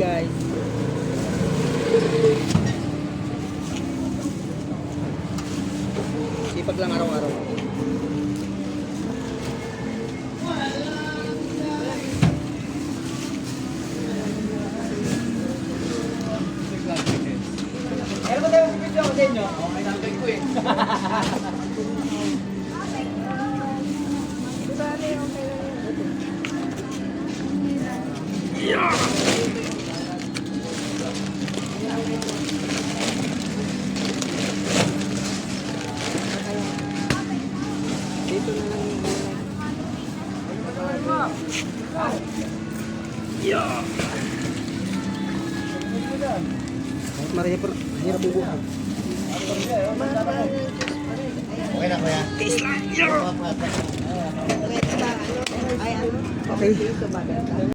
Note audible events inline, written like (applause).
guys. Sipag lang araw-araw. Meron ba tayong video ako sa inyo? Okay, nalagay ko eh. (laughs) Dito lang yung Maria per hirap bubuhay. Okay na kuya. Okay.